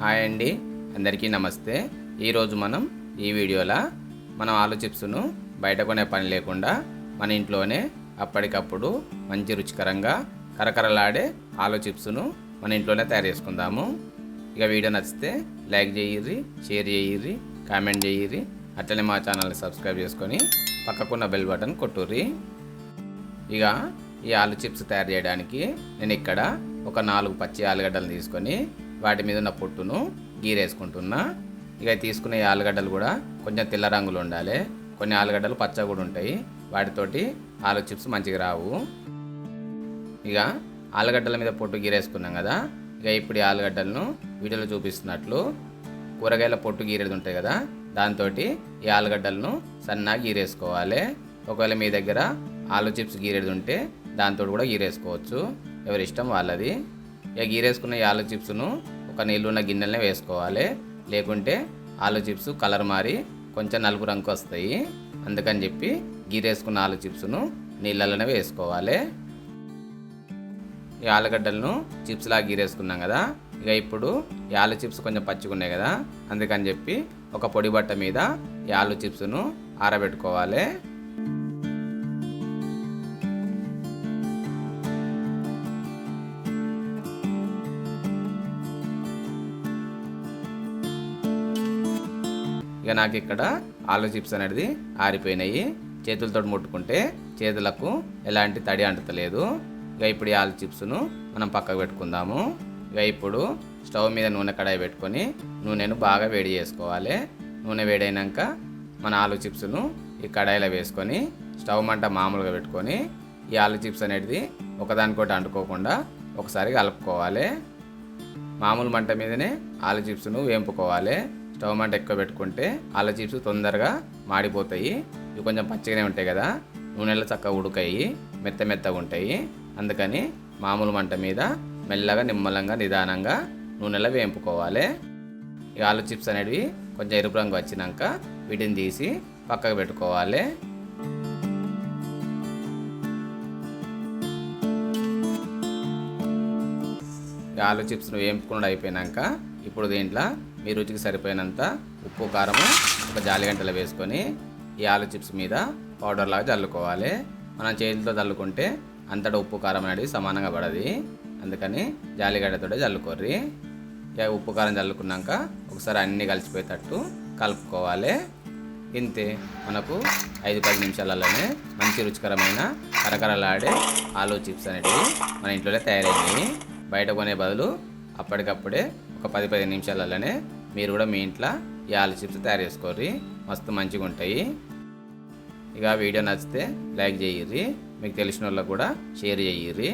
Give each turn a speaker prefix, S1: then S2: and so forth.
S1: Hi అండి. అందరికీ నమస్తే. ఈరోజు మనం ఈ వీడియోలో మనం ఆలు చిప్స్ను బయట కొనే పని లేకుండా మన ఇంట్లోనే అప్పటికప్పుడు మంచి రుచికరంగా కరకరలాడే ఆలు చిప్స్ను మన ఇంట్లోనే తయారు చేసుకుందాము. ఇక వీడియో నచ్చితే లైక్ చేయిర్రి షేర్ చేయిర్రి కామెంట్ చేయిర్రి అట్లనే మా ఛానల్ని సబ్స్క్రైబ్ చేసుకొని పక్కకున్న బెల్ బటన్ కొట్టుర్రి. ఇక ఈ ఆలు చిప్స్ తయారు చేయడానికి నేను ఇక్కడ ఒక నాలుగు పచ్చి ఆలుగడ్డలు తీసుకొని వాటి మీద ఉన్న పొట్టును గీరేసుకుంటున్నా. ఇక తీసుకునే ఆలుగడ్డలు కూడా కొంచెం తెల్ల రంగులు ఉండాలి. కొన్ని ఆలుగడ్డలు పచ్చ కూడా ఉంటాయి. వాటితోటి ఆలు చిప్స్ మంచిగా రావు. ఇక ఆలుగడ్డల మీద పొట్టు గీరేసుకున్నాం కదా. ఇక ఇప్పుడు ఈ ఆలుగడ్డలను వీడియోలో చూపిస్తున్నట్లు కూరగాయల పొట్టు గీరేది ఉంటాయి కదా. దాంతో ఈ ఆలుగడ్డలను సన్నగా గీరేసుకోవాలి. ఒకవేళ మీ దగ్గర ఆలు చిప్స్ గీరేది ఉంటే దాంతో కూడా గీరేసుకోవచ్చు. ఎవరి ఇష్టం వాళ్ళది. ఇక గీరేసుకున్న ఈ ఆలు చిప్స్ను ఒక నీళ్ళున్న గిన్నెలనే వేసుకోవాలి. లేకుంటే ఆలు చిప్స్ కలర్ మారి కొంచెం నలుపు రంగు వస్తాయి. అందుకని చెప్పి గీరేసుకున్న ఆలు చిప్స్ను నీళ్ళలోనే వేసుకోవాలి. ఈ ఆలుగడ్డలను చిప్స్లా గీరేసుకున్నాం కదా. ఇక ఇప్పుడు ఈ ఆలు చిప్స్ కొంచెం పచ్చిగున్నాయి కదా. అందుకని చెప్పి ఒక పొడి బట్ట మీద ఈ ఆలు చిప్స్ను ఆరబెట్టుకోవాలి. ఇక నాకు ఇక్కడ ఆలు చిప్స్ అనేది ఆరిపోయినాయి. చేతులతో ముట్టుకుంటే చేతులకు ఎలాంటి తడి అంటలేదు. ఇక ఇప్పుడు ఈ ఆలు చిప్స్ను మనం పక్కకు పెట్టుకుందాము. ఇక ఇప్పుడు స్టవ్ మీద నూనె కడాయి పెట్టుకొని నూనెను బాగా వేడి చేసుకోవాలి. నూనె వేడైనాక మన ఆలు చిప్స్ను ఈ కడాయిలో వేసుకొని స్టవ్ మంట మామూలుగా పెట్టుకొని ఈ ఆలు చిప్స్ అనేది ఒకదానికోటి అంటుకోకుండా ఒకసారి కలుపుకోవాలి. మామూలు మంట మీదనే ఆలు చిప్స్ను వేంపుకోవాలి. స్టవ్ మంట ఎక్కువ పెట్టుకుంటే ఆలు చిప్స్ తొందరగా మాడిపోతాయి. ఇవి కొంచెం పచ్చిగానే ఉంటాయి కదా. నూనెలో చక్కగా ఉడకాయి మెత్త మెత్తగా ఉంటాయి. అందుకని మామూలు మంట మీద మెల్లగా నిమ్మలంగా నిదానంగా నూనెలో వేయింపుకోవాలి. ఈ ఆలు చిప్స్ అనేవి కొంచెం ఎరుపు రంగు వచ్చినాక వీటిని తీసి పక్కకు పెట్టుకోవాలి. ఈ ఆలు చిప్స్ను వేయింపుకుండా అయిపోయినాక ఇప్పుడు దీంట్లో మీ రుచికి సరిపోయినంత ఉప్పు కారము ఒక జాలిగంటలో వేసుకొని ఈ ఆలు చిప్స్ మీద పౌడర్ లాగా చల్లుకోవాలి మనం చేతితో చల్లుకుంటే అంతటా ఉప్పు కారం అనేది సమానంగా పడది. అందుకని జాలిగడ్డతో చల్లుకోర్రి ఇక ఉప్పు కారం చల్లుకున్నాక ఒకసారి అన్నీ కలిసిపోయేటట్టు కలుపుకోవాలి. ఇంతే మనకు ఐదు పది నిమిషాలలోనే మంచి రుచికరమైన కరకరలాడే ఆలు చిప్స్ అనేటివి మన ఇంట్లోనే తయారయ్యాయి బయట కొనే బదులు అప్పటికప్పుడే ఒక పది పది నిమిషాలలోనే మీరు కూడా మీ ఇంట్లో ఈ ఆలు చిప్స్ తయారు చేసుకోర్రి. మస్తు మంచిగా ఉంటాయి ఇక వీడియో నచ్చితే లైక్ చేయిర్రి మీకు తెలిసిన వాళ్ళకు కూడా షేర్ చేయిర్రి